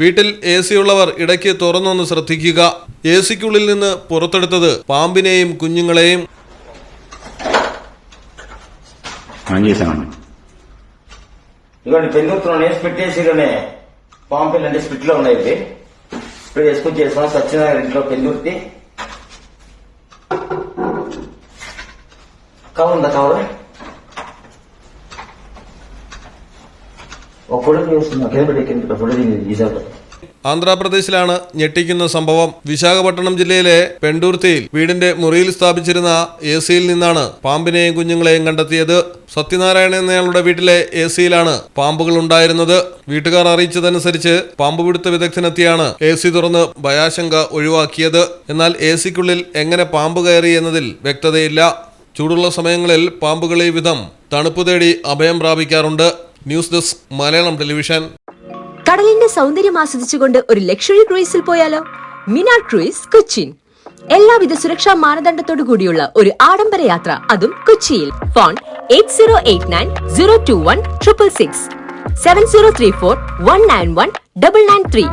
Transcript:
വീട്ടിൽ A C ഉള്ളവർ ഇടയ്ക്ക് തുറന്നൊന്ന് ശ്രദ്ധിക്കുക എ സിക്കുള്ളിൽ നിന്ന് പുറത്തെടുത്തത് പാമ്പിനെയും കുഞ്ഞുങ്ങളെയും ఆన్ చేశామండి ఇదిగోండి పెందుతున్నాను స్పిట్ వేసిలోనే పాంపిల్ అంటే స్పిట్ లో ఉన్నాయి ఇవి ఇప్పుడు వేసుకొని చేసాం సత్యనారాయణ ఇంట్లో పెందుర్తి కవర్ ఉందా కవర్ ആന്ധ്രാപ്രദേശിലാണ് ഞെട്ടിക്കുന്ന സംഭവം. വിശാഖപട്ടണം ജില്ലയിലെ പെണ്ടൂർത്തിയിൽ വീടിന്റെ മുറിയിൽ സ്ഥാപിച്ചിരുന്ന എ സിയിൽ നിന്നാണ് പാമ്പിനെയും കുഞ്ഞുങ്ങളെയും കണ്ടെത്തിയത്. സത്യനാരായണൻ എന്നയാളുടെ വീട്ടിലെ എ സിയിലാണ് പാമ്പുകൾ ഉണ്ടായിരുന്നത്. വീട്ടുകാർ അറിയിച്ചതനുസരിച്ച് പാമ്പ് പിടുത്ത വിദഗ്ധനെത്തിയാണ് എ സി തുറന്ന് ഭയാശങ്ക ഒഴിവാക്കിയത്. എന്നാൽ എ സിക്കുള്ളിൽ എങ്ങനെ പാമ്പ് കയറി എന്നതിൽ വ്യക്തതയില്ല. ചൂടുള്ള സമയങ്ങളിൽ പാമ്പുകൾ ഈ വിധം തണുപ്പ് തേടി അഭയം പ്രാപിക്കാറുണ്ട്. News desk Malayalam television. കടലിന്റെ സൗന്ദര്യം ആസ്വദിച്ചുകൊണ്ട് ഒരു ലക്ഷറി ക്രൂയിസിൽ പോയാലോ? മിനാർ ക്രൂയിസ് കൊച്ചിൻ എല്ലാവിധ സുരക്ഷാ മാനദണ്ഡത്തോടു കൂടിയുള്ള ഒരു ആഡംബര യാത്ര അതും കൊച്ചിയിൽ. Phone eight zero eight nine zero two one triple six. Seven zero three four one nine one double nine three.